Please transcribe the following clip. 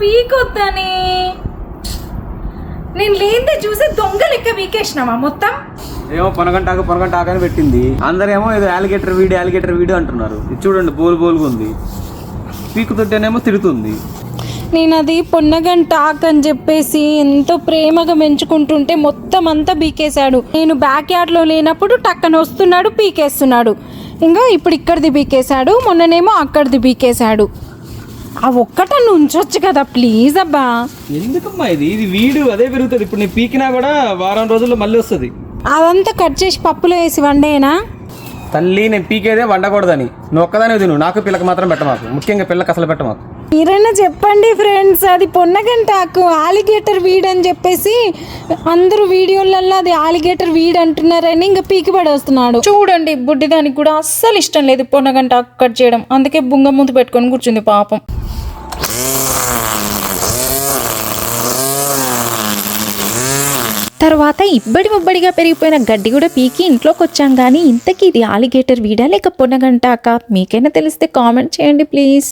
పీకొద్దని. నేను లేదే చూసి దొంగ లెక్క పీకేసినావా మొత్తం? ఏమో పొనగంటాకు పొనగంటాకు అని పెట్టింది. అందరేమో ఏదో అలిగేటర్ వీడియో అలిగేటర్ వీడియో అంటున్నారు. ఇది చూడండి బోలు బోలుగా ఉంది. పీకుతుంటేనేమో తిడుతుంది. నేను అది పొన్నగంట ఆకు అని చెప్పేసి ఎంతో ప్రేమగా పెంచుకుంటుంటే మొత్తం అంతా పీకేశాడు. నేను బ్యాక్ యార్డ్లో లేనప్పుడు టక్కన వస్తున్నాడు పీకేస్తున్నాడు. ఇంకా ఇప్పుడు ఇక్కడిది పీకేశాడు మొన్ననేమో అక్కడిది పీకేశాడు. ఆ ఒక్కటన్ను ఉంచొచ్చు కదా ప్లీజ్ అబ్బా. ఎందుకమ్మా ఇది? ఇది వీడు అదే పెరుగుతుంది ఇప్పుడు నేను పీకినా కూడా వారం రోజుల్లో మళ్ళీ వస్తుంది. అదంతా కట్ చేసి పప్పులో వేసి వండేనా? తల్లి నేను పీకేదే వండకూడదని. నువ్వు ఒక్కదానే తిను. నాకు పిల్లకి మాత్రం పెట్టమాకు. ముఖ్యంగా పిల్లకి అసలు పెట్టమాకు. మీరైనా చెప్పండి ఫ్రెండ్స్. అది పొన్నగంట ఆకు ఆలిగేటర్ వీడ్ అని చెప్పేసి అందరూ వీడియోలలో అది ఆలిగేటర్ వీడ్ అంటున్నారని ఇంకా పీకి పడేస్తున్నాడు చూడండి బుడ్డిదానికి కూడా అస్సలు ఇష్టం లేదు పొన్నగంట ఆకు కట్ చేయడం. అందుకే బుంగ ముందు పెట్టుకొని కూర్చుంది పాపం. తర్వాత ఇబ్బడి ముబ్బడిగా పెరిగిపోయిన గడ్డి కూడా పీకి ఇంట్లోకి వచ్చాం కానీ ఇంతకీ ఇది ఆలిగేటర్ వీడా లేక పొన్నగంటాక? మీకైనా తెలిస్తే కామెంట్ చేయండి ప్లీజ్